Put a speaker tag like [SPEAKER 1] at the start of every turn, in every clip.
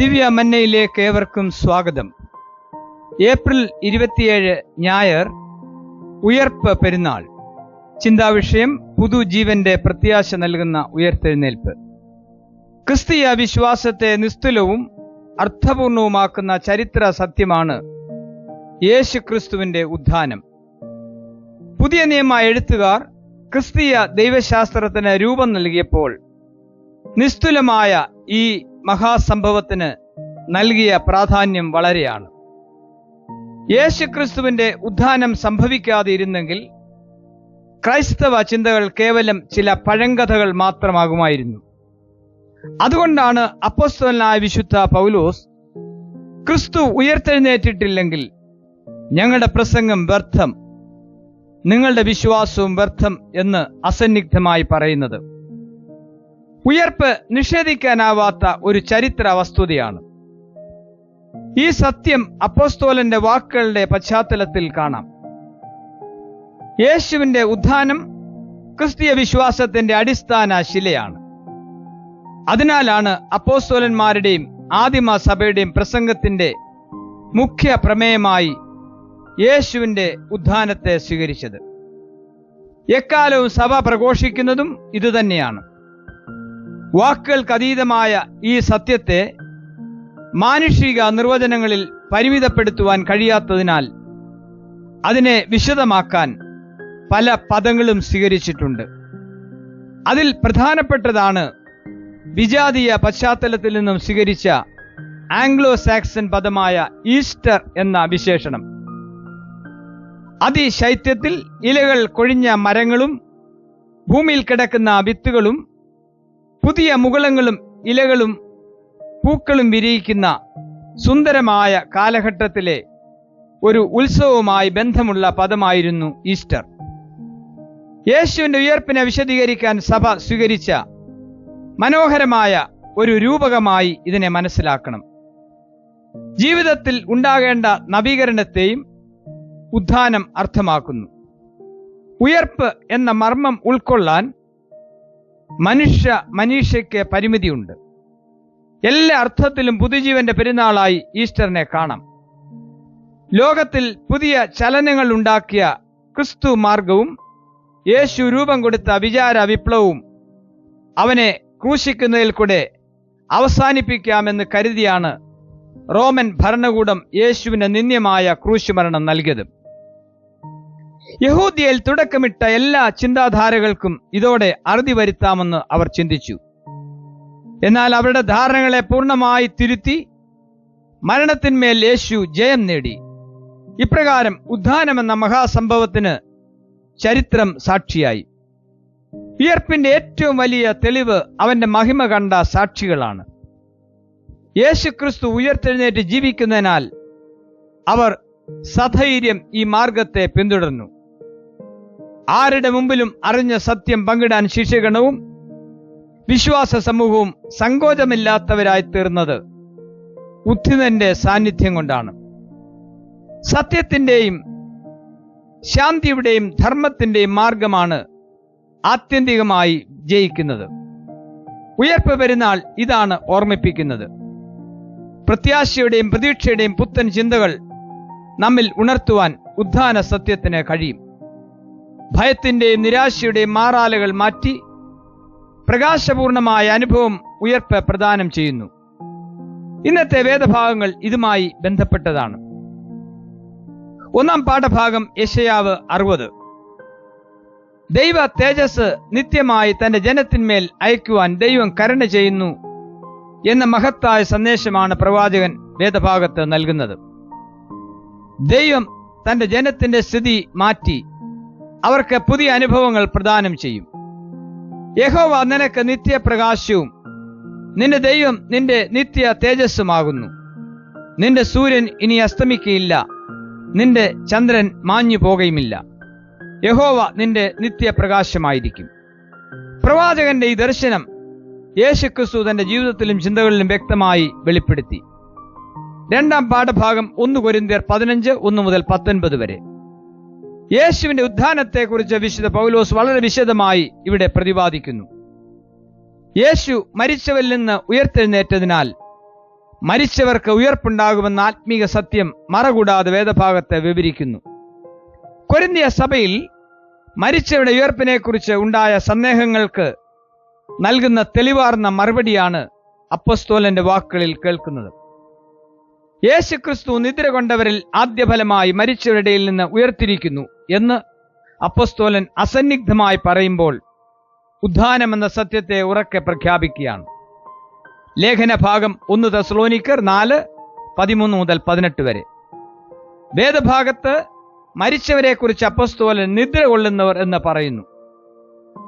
[SPEAKER 1] ദിവ്യ മന്നയിലേക്ക് ഏവർക്കും സ്വാഗതം. ഏപ്രിൽ ഇരുപത്തിയേഴ് ഞായർ ഉയർപ്പ് പെരുന്നാൾ. ചിന്താവിഷയം പുതുജീവന്റെ പ്രത്യാശ നൽകുന്ന ഉയർത്തെഴുന്നേൽപ്പ്. ക്രിസ്തീയ വിശ്വാസത്തെ നിസ്തുലവും അർത്ഥപൂർണവുമാക്കുന്ന ചരിത്ര സത്യമാണ് യേശു ക്രിസ്തുവിന്റെ ഉദ്ധാനം പുതിയ നിയമ എഴുത്തുകാർ ക്രിസ്തീയ ദൈവശാസ്ത്രത്തിന് രൂപം നൽകിയപ്പോൾ നിസ്തുലമായ ഈ മഹാസംഭവത്തിന് നൽകിയ പ്രാധാന്യം വളരെയാണ്. യേശുക്രിസ്തുവിന്റെ ഉദ്ധാനം സംഭവിക്കാതെ ഇരുന്നെങ്കിൽ ക്രൈസ്തവ ചിന്തകൾ കേവലം ചില പഴങ്കഥകൾ മാത്രമാകുമായിരുന്നു. അതുകൊണ്ടാണ് അപ്പോസ്തലനായ വിശുദ്ധ പൗലോസ് ക്രിസ്തു ഉയർത്തെഴുന്നേറ്റിട്ടില്ലെങ്കിൽ ഞങ്ങളുടെ പ്രസംഗം വ്യർത്ഥം നിങ്ങളുടെ വിശ്വാസവും വ്യർത്ഥം എന്ന് അസന്നിഗ്ധമായി പറയുന്നത്. ഉയർപ്പ് നിഷേധിക്കാനാവാത്ത ഒരു ചരിത്ര വസ്തുതയാണ്. ഈ സത്യം അപ്പോസ്തോലന്റെ വാക്കുകളുടെ പശ്ചാത്തലത്തിൽ കാണാം. യേശുവിന്റെ ഉത്ഥാനം ക്രിസ്തീയ വിശ്വാസത്തിന്റെ അടിസ്ഥാന ശിലയാണ്. അതിനാലാണ് അപ്പോസ്തോലന്മാരുടെയും ആദിമ സഭയുടെയും പ്രസംഗത്തിന്റെ മുഖ്യ പ്രമേയമായി യേശുവിന്റെ ഉത്ഥാനത്തെ സ്വീകരിച്ചത്. എക്കാലവും സഭ പ്രഘോഷിക്കുന്നതും ഇതുതന്നെയാണ്. വാക്കുകൾക്കതീതമായ ഈ സത്യത്തെ മാനുഷിക നിർവചനങ്ങളിൽ പരിമിതപ്പെടുത്തുവാൻ കഴിയാത്തതിനാൽ അതിനെ വിശദമാക്കാൻ പല പദങ്ങളും സ്വീകരിച്ചിട്ടുണ്ട്. അതിൽ പ്രധാനപ്പെട്ടതാണ് വിജാതീയ പശ്ചാത്തലത്തിൽ നിന്നും സ്വീകരിച്ച ആംഗ്ലോ സാക്സൺ പദമായ ഈസ്റ്റർ എന്ന വിശേഷണം. അതിശൈത്യത്തിൽ ഇലകൾ കൊഴിഞ്ഞ മരങ്ങളും ഭൂമിയിൽ കിടക്കുന്ന വിത്തുകളും പുതിയ മുകളങ്ങളും ഇലകളും പൂക്കളും വിരിയിക്കുന്ന സുന്ദരമായ കാലഘട്ടത്തിലെ ഒരു ഉത്സവവുമായി ബന്ധമുള്ള പദമായിരുന്നു ഈസ്റ്റർ. യേശുവിന്റെ ഉയർപ്പിനെ വിശദീകരിക്കാൻ സഭ സ്വീകരിച്ച മനോഹരമായ ഒരു രൂപകമായി ഇതിനെ മനസ്സിലാക്കണം. ജീവിതത്തിൽ ഉണ്ടാകേണ്ട നവീകരണത്തെയും ഉദ്ധാനം അർത്ഥമാക്കുന്നു. ഉയർപ്പ് എന്ന മർമ്മം ഉൾക്കൊള്ളാൻ മനുഷ്യ മനീഷയ്ക്ക് പരിമിതിയുണ്ട്. എല്ലാ അർത്ഥത്തിലും പുതുജീവന്റെ പെരുന്നാളായി ഈസ്റ്ററിനെ കാണാം. ലോകത്തിൽ പുതിയ ചലനങ്ങൾ ഉണ്ടാക്കിയ ക്രിസ്തു മാർഗവും യേശു രൂപം കൊടുത്ത വിചാര വിപ്ലവവും അവനെ ക്രൂശിക്കുന്നതിൽ കൂടെ അവസാനിപ്പിക്കാമെന്ന് കരുതിയാണ് റോമൻ ഭരണകൂടം യേശുവിന് നിന്ദ്യമായ ക്രൂശുമരണം നൽകിയത്. യഹൂദിയയിൽ തുടക്കമിട്ട എല്ലാ ചിന്താധാരകൾക്കും ഇതോടെ അറുതി വരുത്താമെന്ന് അവർ ചിന്തിച്ചു. എന്നാൽ അവരുടെ ധാരണകളെ പൂർണമായി തിരുത്തി മരണത്തിന്മേൽ യേശു ജയം നേടി. ഇപ്രകാരം ഉദ്ധാനമെന്ന മഹാസംഭവത്തിന് ചരിത്രം സാക്ഷിയായി. വിയർപ്പിന്റെ ഏറ്റവും വലിയ തെളിവ് അവന്റെ മഹിമ കണ്ട സാക്ഷികളാണ്. യേശു ക്രിസ്തു ഉയർത്തെഴുന്നേറ്റ് ജീവിക്കുന്നതിനാൽ അവർ സധൈര്യം ഈ മാർഗത്തെ പിന്തുടർന്നു. ആരുടെ മുമ്പിലും അറിഞ്ഞ സത്യം പങ്കിടാൻ ശിഷ്യഗണവും വിശ്വാസ സമൂഹവും സങ്കോചമില്ലാത്തവരായി തീർന്നത് ഉദ്ധിതന്റെ സാന്നിധ്യം കൊണ്ടാണ്. സത്യത്തിന്റെയും ശാന്തിയുടെയും ധർമ്മത്തിന്റെയും മാർഗമാണ് ആത്യന്തികമായി ജയിക്കുന്നത്. ഉയർപ്പ് പെരുന്നാൾ ഇതാണ് ഓർമ്മിപ്പിക്കുന്നത്. പ്രത്യാശയുടെയും പ്രതീക്ഷയുടെയും പുത്തൻ ചിന്തകൾ നമ്മിൽ ഉണർത്തുവാൻ ഉദ്ധാന സത്യത്തിന് കഴിയും. ഭയത്തിന്റെയും നിരാശയുടെയും മാറാലകൾ മാറ്റി പ്രകാശപൂർണമായ അനുഭവം ഉയർപ്പ് പ്രദാനം ചെയ്യുന്നു. ഇന്നത്തെ വേദഭാഗങ്ങൾ ഇതുമായി ബന്ധപ്പെട്ടതാണ്. ഒന്നാം പാഠഭാഗം യശയാവ് അറുപത്. ദൈവ തേജസ് നിത്യമായി തന്റെ ജനത്തിന്മേൽ അയക്കുവാൻ ദൈവം കരുണ ചെയ്യുന്നു എന്ന മഹത്തായ സന്ദേശമാണ് പ്രവാചകൻ വേദഭാഗത്ത് നൽകുന്നത്. ദൈവം തന്റെ ജനത്തിന്റെ സ്ഥിതി മാറ്റി അവർക്ക് പുതിയ അനുഭവങ്ങൾ പ്രദാനം ചെയ്യും. യഹോവ നിനക്ക് നിത്യപ്രകാശവും നിന്റെ ദൈവം നിന്റെ നിത്യ തേജസ്സുമാകുന്നു. നിന്റെ സൂര്യൻ ഇനി അസ്തമിക്കുകയില്ല നിന്റെ ചന്ദ്രൻ മാഞ്ഞു പോകുകയുമില്ല യഹോവ നിന്റെ നിത്യപ്രകാശമായിരിക്കും. പ്രവാചകന്റെ ഈ ദർശനം യേശുക്രിസ്തു തന്റെ ജീവിതത്തിലും ചിന്തകളിലും വ്യക്തമായി വെളിപ്പെടുത്തി. രണ്ടാം പാഠഭാഗം ഒന്ന് കൊരിന്തിയർ പതിനഞ്ച് ഒന്ന് മുതൽ പത്തൊൻപത് വരെ. യേശുവിന്റെ ഉത്ഥാനത്തെക്കുറിച്ച് വിശുദ്ധ പൗലോസ് വളരെ വിശദമായി ഇവിടെ പ്രതിപാദിക്കുന്നു. യേശു മരിച്ചവരിൽ നിന്ന് ഉയർത്തെഴുന്നേറ്റതിനാൽ മരിച്ചവർക്ക് ഉയർപ്പുണ്ടാകുമെന്ന ആത്മീക സത്യം മറകൂടാതെ വേദഭാഗത്തെ വിവരിക്കുന്നു. കൊരിന്തിയ സഭയിൽ മരിച്ചവരുടെ ഉയർപ്പിനെക്കുറിച്ച് ഉണ്ടായ സന്ദേഹങ്ങൾക്ക് നൽകുന്ന തെളിവാർന്ന മറുപടിയാണ് അപ്പസ്തോലന്റെ വാക്കുകളിൽ കേൾക്കുന്നത്. യേശുക്രിസ്തു നിദ്ര കൊണ്ടവരിൽ ആദ്യഫലമായി മരിച്ചവരുടെ നിന്ന് ഉയർത്തിരിക്കുന്നു. എന്ന് അപ്പസ്തോലൻ അസന്നിഗ്ധമായി പറയുമ്പോൾ ഉദ്ധാനം എന്ന സത്യത്തെ ഉറക്കെ പ്രഖ്യാപിക്കുകയാണ്. ലേഖന ഭാഗം ഒന്ന് തെസ്ലോനിക്കർ നാല് പതിമൂന്ന് മുതൽ പതിനെട്ട് വരെ. വേദഭാഗത്ത് മരിച്ചവരെക്കുറിച്ച് അപ്പസ്തോലൻ നിദ്ര കൊള്ളുന്നവർ എന്ന് പറയുന്നു.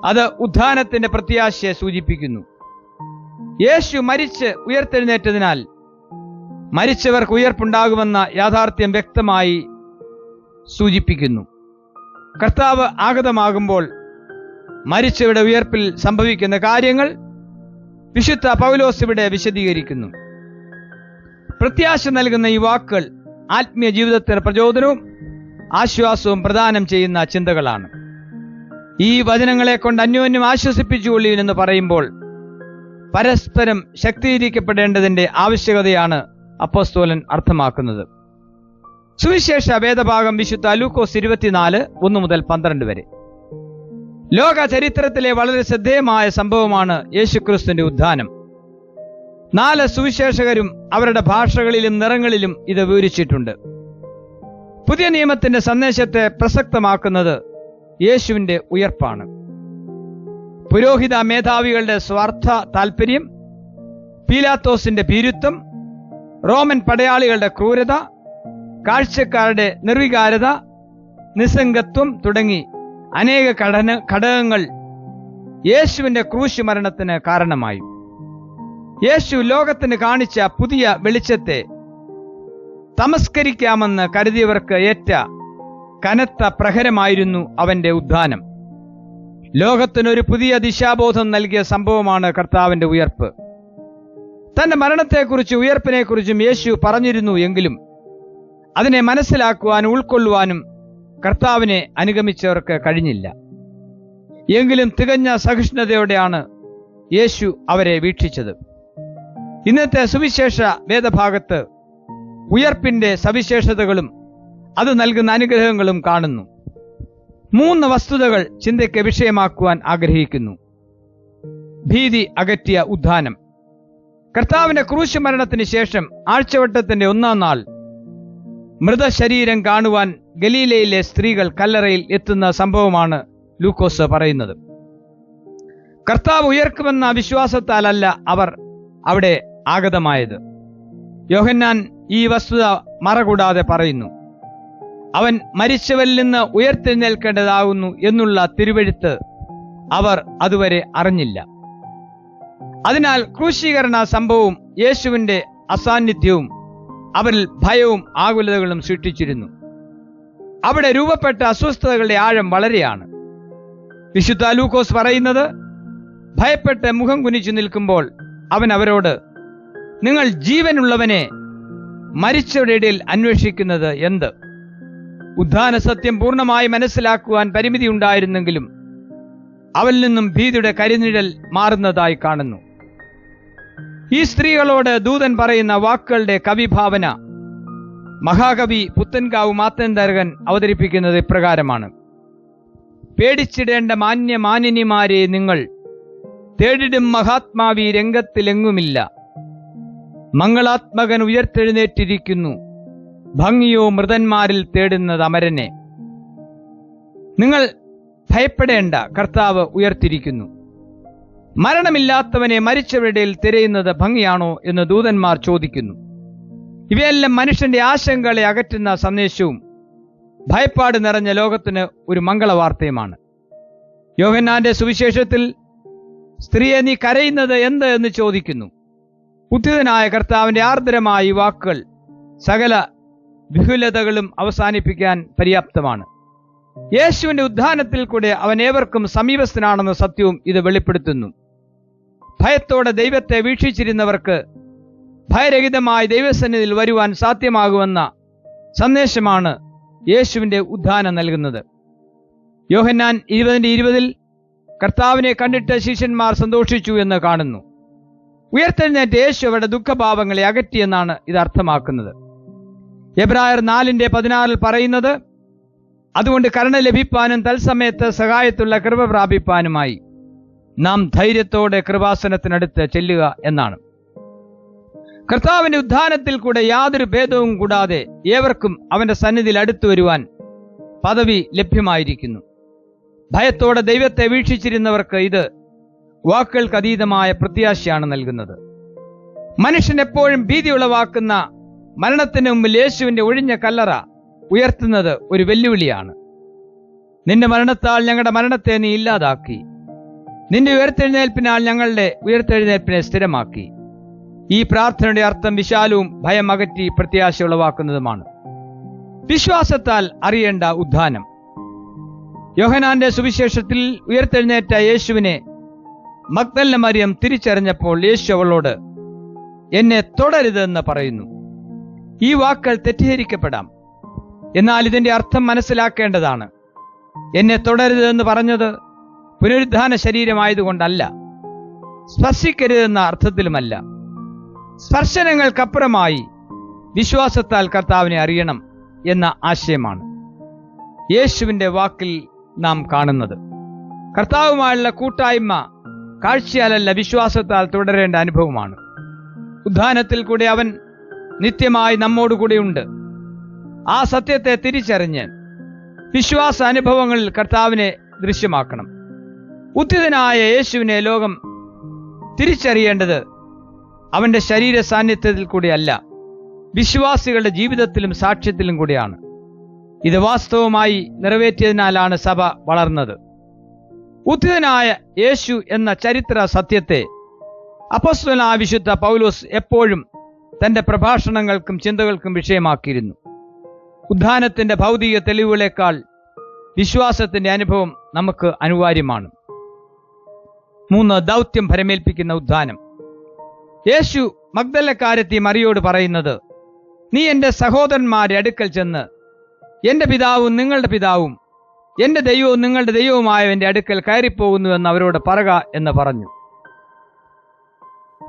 [SPEAKER 1] അത് ഉദ്ധാനത്തിന്റെ പ്രത്യാശയെ സൂചിപ്പിക്കുന്നു. യേശു മരിച്ച് ഉയർത്തെഴുന്നേറ്റതിനാൽ മരിച്ചവർക്ക് ഉയർപ്പുണ്ടാകുമെന്ന യാഥാർത്ഥ്യം വ്യക്തമായി സൂചിപ്പിക്കുന്നു. കർത്താവ് ആഗതമാകുമ്പോൾ മരിച്ചവരുടെ ഉയർപ്പിൽ സംഭവിക്കുന്ന കാര്യങ്ങൾ വിശുദ്ധ പൗലോസ് ഇവിടെ വിശദീകരിക്കുന്നു. പ്രത്യാശ നൽകുന്ന ഈ വാക്കുകൾ ആത്മീയ ജീവിതത്തിന് പ്രചോദനവും ആശ്വാസവും പ്രദാനം ചെയ്യുന്ന ചിന്തകളാണ്. ഈ വചനങ്ങളെ കൊണ്ട് അന്യോന്യം ആശ്വസിപ്പിച്ചുകൊള്ളുവിൻ എന്ന് പറയുമ്പോൾ പരസ്പരം ശക്തീകരിക്കപ്പെടേണ്ടതിന്റെ ആവശ്യകതയാണ് അപ്പോസ്തോലൻ അർത്ഥമാക്കുന്നത്. സുവിശേഷ വേദഭാഗം വിശുദ്ധ ലൂക്കോസ് ഇരുപത്തിനാല് ഒന്ന് മുതൽ പന്ത്രണ്ട് വരെ. ലോക ചരിത്രത്തിലെ വളരെ ശ്രദ്ധേയമായ സംഭവമാണ് യേശുക്രിസ്തുവിന്റെ ഉദ്ധാനം. നാല് സുവിശേഷകരും അവരുടെ ഭാഷകളിലും നിറങ്ങളിലും ഇത് വിവരിച്ചിട്ടുണ്ട്. പുതിയ നിയമത്തിന്റെ സന്ദേശത്തെ പ്രസക്തമാക്കുന്നത് യേശുവിന്റെ ഉയർപ്പാണ്. പുരോഹിത മേധാവികളുടെ സ്വാർത്ഥ താൽപര്യം പീലാത്തോസിന്റെ ഭീരുത്വം റോമൻ പടയാളികളുടെ ക്രൂരത കാഴ്ചക്കാരുടെ നിർവികാരത നിസ്സംഗത്വം തുടങ്ങി അനേക ഘടന ഘടകങ്ങൾ യേശുവിന്റെ ക്രൂശ് മരണത്തിന് കാരണമായി. യേശു ലോകത്തിന് കാണിച്ച പുതിയ വെളിച്ചത്തെ തമസ്കരിക്കാമെന്ന് കരുതിയവർക്ക് ഏറ്റ കനത്ത പ്രഹരമായിരുന്നു അവന്റെ ഉദ്ധാനം. ലോകത്തിനൊരു പുതിയ ദിശാബോധം നൽകിയ സംഭവമാണ് കർത്താവിന്റെ ഉയർപ്പ്. തന്റെ മരണത്തെക്കുറിച്ച് ഉയർപ്പിനെക്കുറിച്ചും യേശു പറഞ്ഞിരുന്നു എങ്കിലും അതിനെ മനസ്സിലാക്കുവാനും ഉൾക്കൊള്ളുവാനും കർത്താവിനെ അനുഗമിച്ചവർക്ക് കഴിഞ്ഞില്ല. എങ്കിലും തികഞ്ഞ സഹിഷ്ണുതയോടെയാണ് യേശു അവരെ വീക്ഷിച്ചത്. ഇന്നത്തെ സുവിശേഷ വേദഭാഗത്ത് ഉയർപ്പിന്റെ സവിശേഷതകളും അത് നൽകുന്ന അനുഗ്രഹങ്ങളും കാണുന്നു. മൂന്ന് വസ്തുതകൾ ചിന്തയ്ക്ക് വിഷയമാക്കുവാൻ ആഗ്രഹിക്കുന്നു. ഭീതി അകറ്റിയ ഉദ്ധാനം. കർത്താവിന്റെ ക്രൂശ് മരണത്തിന് ശേഷം ആഴ്ചവട്ടത്തിന്റെ ഒന്നാം നാൾ മൃതശരീരം കാണുവാൻ ഗലീലയിലെ സ്ത്രീകൾ കല്ലറയിൽ എത്തുന്ന സംഭവമാണ് ലൂക്കോസ് പറയുന്നത്. കർത്താവ് ഉയർക്കുമെന്ന വിശ്വാസത്താലല്ല അവർ അവിടെ ആഗതമായത്. യോഹന്നാൻ ഈ വസ്തുത മറകൂടാതെ പറയുന്നു അവൻ മരിച്ചവരിൽ നിന്ന് ഉയർത്തെഴുന്നേൽക്കേണ്ടതാകുന്നു എന്നുള്ള തിരുവഴുത്ത് അവർ അതുവരെ അറിഞ്ഞില്ല. അതിനാൽ ക്രൂശീകരണ സംഭവവും യേശുവിന്റെ അസാന്നിധ്യവും അവരിൽ ഭയവും ആകുലതകളും സൃഷ്ടിച്ചിരുന്നു. അവിടെ രൂപപ്പെട്ട അസ്വസ്ഥതകളുടെ ആഴം വളരെയാണ്. വിശുദ്ധ ലൂക്കോസ് പറയുന്നത് ഭയപ്പെട്ട് മുഖം കുനിച്ചു നിൽക്കുമ്പോൾ അവൻ അവരോട് നിങ്ങൾ ജീവനുള്ളവനെ മരിച്ചവരുടെ ഇടയിൽ അന്വേഷിക്കുന്നത് എന്ത്? ഉദ്ധാന സത്യം പൂർണമായി മനസ്സിലാക്കുവാൻ പരിമിതി ഉണ്ടായിരുന്നെങ്കിലും അവൽ നിന്നും ഭീതിയുടെ കരിനിഴൽ മാറുന്നതായി കാണുന്നു. ഈ സ്ത്രീകളോട് ദൂതൻ പറയുന്ന വാക്കുകളുടെ കവിഭാവന. മഹാകവി പുത്തൻകാവ് മാത്തൻതരകൻ അവതരിപ്പിക്കുന്നത് ഇപ്രകാരമാണ്. പേടിച്ചിടേണ്ട മാന്യ മാനിനിമാരെ നിങ്ങൾ തേടിടും മഹാത്മാവി രംഗത്തിലെങ്ങുമില്ല. മംഗളാത്മകൻ ഉയർത്തെഴുന്നേറ്റിരിക്കുന്നു. ഭംഗിയോ മൃതന്മാരിൽ തേടുന്നത് അമരനെ. നിങ്ങൾ ഭയപ്പെടേണ്ട കർത്താവ് ഉയർത്തിരിക്കുന്നു. മരണമില്ലാത്തവനെ മരിച്ചവരുടെ തിരയുന്നത് ഭംഗിയാണോ എന്ന് ദൂതന്മാർ ചോദിക്കുന്നു. ഇവയെല്ലാം മനുഷ്യന്റെ ആശങ്കകളെ അകറ്റുന്ന സന്ദേശവും ഭയപ്പാട് നിറഞ്ഞ ലോകത്തിന് ഒരു മംഗളവാർത്തയുമാണ്. യോഹന്നാന്റെ സുവിശേഷത്തിൽ സ്ത്രീയെ നീ കരയുന്നത് എന്ത്? എന്ന് ചോദിക്കുന്നു. ഉദ്ധിതനായ കർത്താവിന്റെ ആർദ്രമായ വാക്കുകൾ സകല വിഹുലതകളും അവസാനിപ്പിക്കാൻ പര്യാപ്തമാണ്. യേശുവിന്റെ ഉദ്ധാനത്തിൽ കൂടെ അവൻ ഏവർക്കും സമീപസ്ഥനാണെന്ന സത്യവും ഇത് വെളിപ്പെടുത്തുന്നു. ഭയത്തോടെ ദൈവത്തെ വീക്ഷിച്ചിരുന്നവർക്ക് ഭയരഹിതമായി ദൈവസന്നിധിയിൽ വരുവാൻ സാധ്യമാകുമെന്ന സന്ദേശമാണ് യേശുവിന്റെ ഉദ്ധാനം നൽകുന്നത്. യോഹന്നാൻ ഇരുപതിന്റെ ഇരുപതിൽ കർത്താവിനെ കണ്ടിട്ട് ശിഷ്യന്മാർ സന്തോഷിച്ചു എന്ന് കാണുന്നു. ഉയർത്തെഴുന്നേറ്റ് യേശു അവരുടെ ദുഃഖഭാവങ്ങളെ അകറ്റിയെന്നാണ് ഇത് അർത്ഥമാക്കുന്നത്. എബ്രായർ നാലിന്റെ പതിനാറിൽ പറയുന്നത് അതുകൊണ്ട് കരുണ ലഭിപ്പാനും തത്സമയത്ത് സഹായത്തുള്ള കൃപ പ്രാപിപ്പാനുമായി. നാം ധൈര്യത്തോടെ കൃപാസനത്തിനടുത്ത് ചെല്ലുക എന്നാണ്. കർത്താവിന്റെ ഉദ്ധാനത്തിൽ കൂടെ യാതൊരു ഭേദവും കൂടാതെ ഏവർക്കും അവന്റെ സന്നിധിയിൽ അടുത്തു വരുവാൻ പദവി ലഭ്യമായിരിക്കുന്നു. ഭയത്തോടെ ദൈവത്തെ വീക്ഷിച്ചിരുന്നവർക്ക് ഇത് വാക്കുകൾക്ക് അതീതമായ പ്രത്യാശയാണ് നൽകുന്നത്. മനുഷ്യൻ എപ്പോഴും ഭീതി ഉളവാക്കുന്ന മരണത്തിന് മുമ്പിൽ യേശുവിന്റെ ഒഴിഞ്ഞ കല്ലറ ഉയർത്തുന്നത് ഒരു വെല്ലുവിളിയാണ്. നിന്റെ മരണത്താൽ ഞങ്ങളുടെ മരണത്തെ നീ ഇല്ലാതാക്കി. നിന്റെ ഉയർത്തെഴുന്നേൽപ്പിനാൽ ഞങ്ങളുടെ ഉയർത്തെഴുന്നേൽപ്പിനെ സ്ഥിരമാക്കി. ഈ പ്രാർത്ഥനയുടെ അർത്ഥം വിശാലവും ഭയം അകറ്റി പ്രത്യാശ ഉളവാക്കുന്നതുമാണ് വിശ്വാസത്താൽ അറിയേണ്ട ഉദ്ധാനം. യോഹനാന്റെ സുവിശേഷത്തിൽ ഉയർത്തെഴുന്നേറ്റ യേശുവിനെ മക്തല്ല മറിയം തിരിച്ചറിഞ്ഞപ്പോൾ യേശു അവളോട് എന്നെ തുടരുതെന്ന് പറയുന്നു. ഈ വാക്കൾ തെറ്റിദ്ധരിക്കപ്പെടാം. എന്നാൽ ഇതിന്റെ അർത്ഥം മനസ്സിലാക്കേണ്ടതാണ്. എന്നെ തുടരുതെന്ന് പറഞ്ഞത് പുനരുദ്ധാന ശരീരമായതുകൊണ്ടല്ല സ്പർശിക്കരുതെന്ന അർത്ഥത്തിലുമല്ല സ്പർശനങ്ങൾക്കപ്പുറമായി വിശ്വാസത്താൽ കർത്താവിനെ അറിയണം എന്ന ആശയമാണ് യേശുവിന്റെ വാക്കിൽ നാം കാണുന്നത്. കർത്താവുമായുള്ള കൂട്ടായ്മ കാഴ്ചയാലല്ല വിശ്വാസത്താൽ തുടരേണ്ട അനുഭവമാണ്. ഉദ്ധാനത്തിൽ കൂടെ അവൻ നിത്യമായി നമ്മോടുകൂടെയുണ്ട് ആ സത്യത്തെ തിരിച്ചറിഞ്ഞ് വിശ്വാസ അനുഭവങ്ങളിൽ കർത്താവിനെ ദൃശ്യമാക്കണം. ഉദ്ധിതനായ യേശുവിനെ ലോകം തിരിച്ചറിയേണ്ടത് അവന്റെ ശരീര സാന്നിധ്യത്തിൽ കൂടിയല്ല വിശ്വാസികളുടെ ജീവിതത്തിലും സാക്ഷ്യത്തിലും കൂടിയാണ്. ഇത് വാസ്തവമായി നിറവേറ്റിയതിനാലാണ് സഭ വളർന്നത്. ഉദ്ധിതനായ യേശു എന്ന ചരിത്ര സത്യത്തെ അപ്പസ്വനായ വിശുദ്ധ പൗലോസ് എപ്പോഴും തന്റെ പ്രഭാഷണങ്ങൾക്കും ചിന്തകൾക്കും വിഷയമാക്കിയിരുന്നു. ഉദ്ധാനത്തിന്റെ ഭൗതിക തെളിവുകളേക്കാൾ വിശ്വാസത്തിന്റെ അനുഭവം നമുക്ക് അനിവാര്യമാണ്. മൂന്ന് ദൗത്യം ഭരമേൽപ്പിക്കുന്ന ഉദ്ധാനം. യേശു മഗ്ദലക്കാരെത്തി മറിയോട് പറയുന്നത് നീ എന്റെ സഹോദരന്മാരെ അടുക്കൽ ചെന്ന് എന്റെ പിതാവും നിങ്ങളുടെ പിതാവും എന്റെ ദൈവവും നിങ്ങളുടെ ദൈവവുമായവന്റെ അടുക്കൽ കയറിപ്പോകുന്നുവെന്ന് അവരോട് പറക എന്ന് പറഞ്ഞു.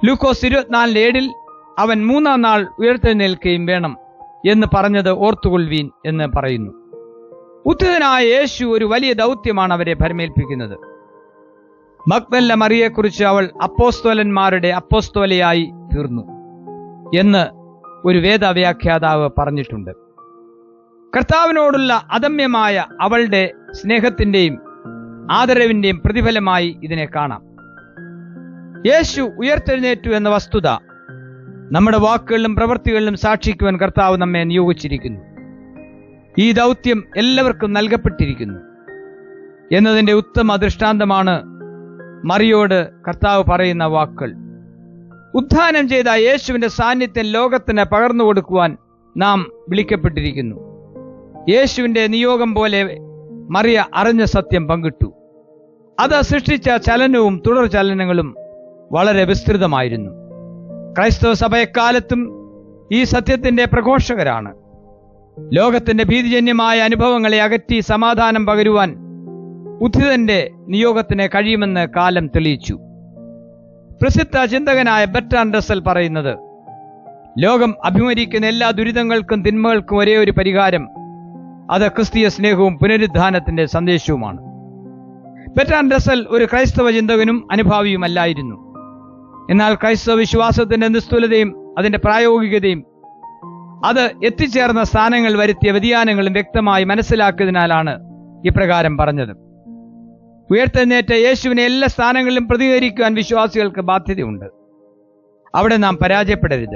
[SPEAKER 1] ലൂക്കോസ് ഇരുപത്തിനാലിന്റെ ഏഴിൽ അവൻ മൂന്നാം നാൾ ഉയർത്തെഴുന്നേൽക്കുകയും വേണം എന്ന് പറഞ്ഞത് ഓർത്തുകൊള്ളുവീൻ എന്ന് പറയുന്നു. ഉത്തിതനായ യേശു ഒരു വലിയ ദൗത്യമാണ് അവരെ ഭരമേൽപ്പിക്കുന്നത്. മക്ബല്ല മറിയെക്കുറിച്ച് അവൾ അപ്പോസ്തോലന്മാരുടെ അപ്പോസ്തോലയായി തീർന്നു എന്ന് ഒരു വേദവ്യാഖ്യാതാവ് പറഞ്ഞിട്ടുണ്ട്. കർത്താവിനോടുള്ള അദമ്യമായ അവളുടെ സ്നേഹത്തിന്റെയും ആദരവിന്റെയും പ്രതിഫലമായി ഇതിനെ കാണാം. യേശു ഉയർത്തെഴുന്നേറ്റു എന്ന വസ്തുത നമ്മുടെ വാക്കുകളിലും പ്രവൃത്തികളിലും സാക്ഷിക്കുവാൻ കർത്താവ് നമ്മെ നിയോഗിച്ചിരിക്കുന്നു. ഈ ദൗത്യം എല്ലാവർക്കും നൽകപ്പെട്ടിരിക്കുന്നു. എന്നതിന്റെ ഉത്തമ ദൃഷ്ടാന്തമാണ് മറിയോട് കർത്താവ് പറയുന്ന വാക്കുകൾ. ഉത്ഥാനം ചെയ്ത യേശുവിന്റെ സാന്നിധ്യം ലോകത്തിന് പകർന്നു കൊടുക്കുവാൻ നാം വിളിക്കപ്പെട്ടിരിക്കുന്നു. യേശുവിന്റെ നിയോഗം പോലെ മറിയ അറിഞ്ഞ സത്യം പങ്കിട്ടു. അത് സൃഷ്ടിച്ച ചലനവും തുടർ ചലനങ്ങളും വളരെ വിസ്തൃതമായിരുന്നു. ക്രൈസ്തവ സഭ എക്കാലത്തും ഈ സത്യത്തിന്റെ പ്രഘോഷകരാണ്. ലോകത്തിന്റെ ഭീതിജന്യമായ അനുഭവങ്ങളെ അകറ്റി സമാധാനം പകരുവാൻ ഉദ്ധിതന്റെ നിയോഗത്തിന് കഴിയുമെന്ന് കാലം തെളിയിച്ചു. പ്രസിദ്ധ ചിന്തകനായ ബെർട്ടാൻ റസൽ പറയുന്നത് ലോകം അഭിമുഖീകരിക്കുന്ന എല്ലാ ദുരിതങ്ങൾക്കും തിന്മകൾക്കും ഒരേ ഒരു പരിഹാരം അത് ക്രിസ്തീയ സ്നേഹവും പുനരുദ്ധാനത്തിന്റെ സന്ദേശവുമാണ്. ബെറ്റാൻ റസൽ ഒരു ക്രൈസ്തവ ചിന്തകനും അനുഭാവിയുമല്ലായിരുന്നു. എന്നാൽ ക്രൈസ്തവ വിശ്വാസത്തിന്റെ നിസ്തുലതയും അതിന്റെ പ്രായോഗികതയും അത് എത്തിച്ചേർന്ന സ്ഥാനങ്ങൾ വരുത്തിയ വ്യതിയാനങ്ങളും വ്യക്തമായി മനസ്സിലാക്കിയതിനാലാണ് ഇപ്രകാരം പറഞ്ഞത്. ഉയർത്തെഴുന്നേറ്റ യേശുവിനെ എല്ലാ സ്ഥാനങ്ങളിലും പ്രതികരിക്കുവാൻ വിശ്വാസികൾക്ക് ബാധ്യതയുണ്ട്. അവിടെ നാം പരാജയപ്പെടരുത്.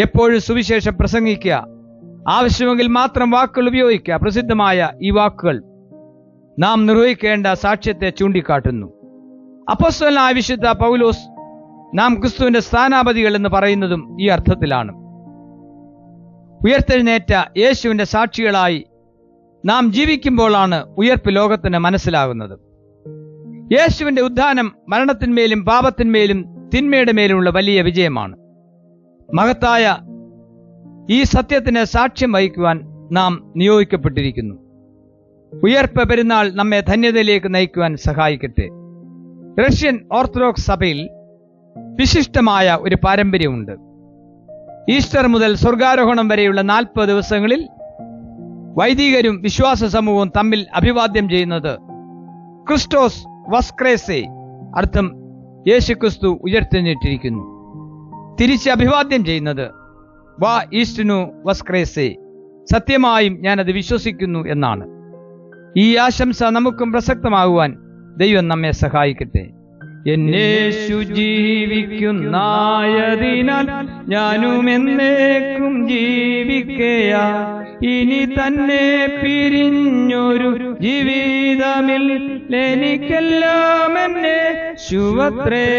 [SPEAKER 1] എപ്പോഴും സുവിശേഷം പ്രസംഗിക്കുക. ആവശ്യമെങ്കിൽ മാത്രം വാക്കുകൾ ഉപയോഗിക്കുക. പ്രസിദ്ധമായ ഈ വാക്കുകൾ നാം നിർവഹിക്കേണ്ട സാക്ഷ്യത്തെ ചൂണ്ടിക്കാട്ടുന്നു. അപ്പോസ്തലനായ വിശുദ്ധ പൗലോസ് നാം ക്രിസ്തുവിന്റെ സ്ഥാനാപതികൾ എന്ന് പറയുന്നതും ഈ അർത്ഥത്തിലാണ്. ഉയർത്തെഴുന്നേറ്റ യേശുവിന്റെ സാക്ഷികളായി നാം ജീവിക്കുമ്പോഴാണ് ഉയർപ്പ് ലോകത്തിന് മനസ്സിലാകുന്നത്. യേശുവിന്റെ ഉദ്ധാനം മരണത്തിന്മേലും പാപത്തിന്മേലും തിന്മയുടെ മേലുമുള്ള വലിയ വിജയമാണ്. മഹത്തായ ഈ സത്യത്തിന് സാക്ഷ്യം വഹിക്കുവാൻ നാം നിയോഗിക്കപ്പെട്ടിരിക്കുന്നു. ഉയർപ്പ് പെരുന്നാൾ നമ്മെ ധന്യതയിലേക്ക് നയിക്കുവാൻ സഹായിക്കട്ടെ. റഷ്യൻ ഓർത്തഡോക്സ് സഭയിൽ വിശിഷ്ടമായ ഒരു പാരമ്പര്യമുണ്ട്. ഈസ്റ്റർ മുതൽ സ്വർഗാരോഹണം വരെയുള്ള നാൽപ്പത് ദിവസങ്ങളിൽ വൈദികരും വിശ്വാസ സമൂഹവും തമ്മിൽ അഭിവാദ്യം ചെയ്യുന്നത് ക്രിസ്റ്റോസ് വസ്ക്രേസെ. അർത്ഥം യേശുക്രിസ്തു ഉയർത്തെഴുന്നേറ്റിരിക്കുന്നു. തിരിച്ച് അഭിവാദ്യം ചെയ്യുന്നത് വാ ഈസ്റ്റിനു വസ്ക്രേസെ. സത്യമായും ഞാനത് വിശ്വസിക്കുന്നു എന്നാണ്. ഈ ആശംസ നമുക്കും പ്രസക്തമാകുവാൻ ദൈവം നമ്മെ സഹായിക്കട്ടെ. എന്നേശു ജീവിക്കുന്നതിനാൽ ഞാനും എന്നേക്കും ജീവിക്കയാ. ഇനി തന്നെ പിരിഞ്ഞൊരു ജീവിതമിൽ എനിക്കെല്ലാം എന്നെ ശുവത്രേ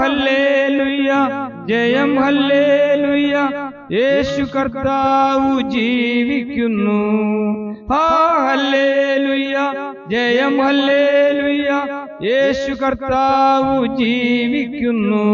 [SPEAKER 1] ഹല്ലേ ലുയ്യ ജയം ഹല്ലേ ലുയ്യ യേശു കർത്താവ് ജീവിക്കുന്നു. ഹാ ലുയ്യ ജയം ഹല്ലേലൂയ. യേശു കർത്താവ് ജീവിക്കുന്നു.